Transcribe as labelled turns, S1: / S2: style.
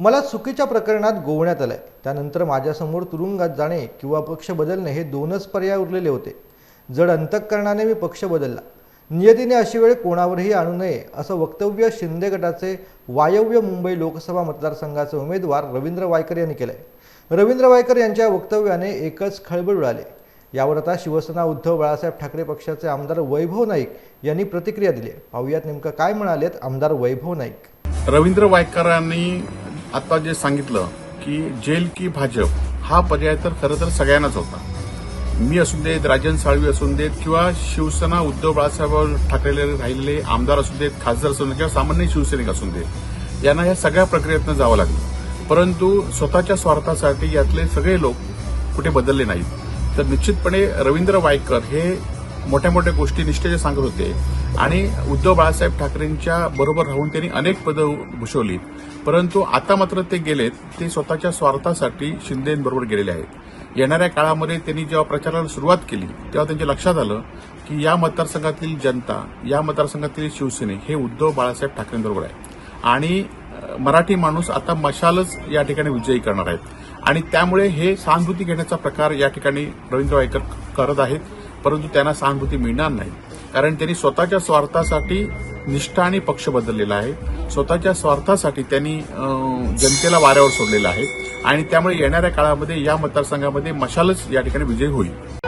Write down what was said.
S1: मला चुकीच्या प्रकरणात गोवण्यात आलंय. त्यानंतर माझ्यासमोर तुरुंगात जाणे किंवा पक्ष बदलणे हे दोनच पर्याय उरलेले होते. जड अंतःकरणाने मी पक्ष बदलला. नियतीने अशी वेळ कोणावरही आणू नये असं वक्तव्य शिंदे गटाचे वायव्य मुंबई लोकसभा मतदारसंघाचे उमेदवार रवींद्र वायकर यांनी केलंय. रवींद्र वायकर यांच्या वक्तव्याने एकच खळबळ उडाली. यावर आता शिवसेना उद्धव बाळासाहेब ठाकरे पक्षाचे आमदार वैभव नाईक यांनी प्रतिक्रिया दिली आहे. पाहुयात नेमकं काय म्हणालेत आमदार वैभव नाईक.
S2: रवींद्र वायकरांनी आता जे सांगितलं की जेल की भाजप हा पर्याय तर खरं तर सगळ्यांनाच होता. मी असू देत राजन साळवी असून देत किंवा शिवसेना उद्धव बाळासाहेब ठाकरे राहिलेले आमदार असू देत खासदार असून देत किंवा सामान्य शिवसैनिक असून देत यांना या सगळ्या प्रक्रियेतनं जावं लागलं. परंतु स्वतःच्या स्वार्थासाठी यातले सगळे लोक कुठे बदलले नाहीत. तर निश्चितपणे रवींद्र वायकर हे मोठ्या मोठ्या गोष्टी निष्ठेचे सांगत होते. आणि उद्धव बाळासाहेब ठाकरेंच्या बरोबर राहून त्यांनी अनेक पदं भूषवली परंतु आता मात्र ते गेलेत ते स्वतःच्या स्वार्थासाठी शिंदेबरोबर गेलेले आहेत. येणाऱ्या काळामध्ये त्यांनी जेव्हा प्रचाराला सुरुवात केली तेव्हा त्यांच्या लक्षात आलं की या मतदारसंघातील जनता या मतदारसंघातील शिवसेने हे उद्धव बाळासाहेब ठाकरेंबरोबर आहे आणि मराठी माणूस आता मशालच या ठिकाणी विजयी करणार आहेत. आणि त्यामुळे हे सहानुभूती घेण्याचा प्रकार या ठिकाणी रवींद्र वायकर करत आहेत. परंतु त्यांना सहानुभूती मिळणार नाही. कारण त्यांनी स्वतःच्या स्वार्थासाठी निष्ठा आणि पक्ष बदललेला आहे. स्वतःच्या स्वार्थासाठी त्यांनी जनतेला वाऱ्यावर सोडलेलं आहे. आणि त्यामुळे येणाऱ्या काळामध्ये या मतदारसंघामध्ये मशालच या ठिकाणी विजय होईल.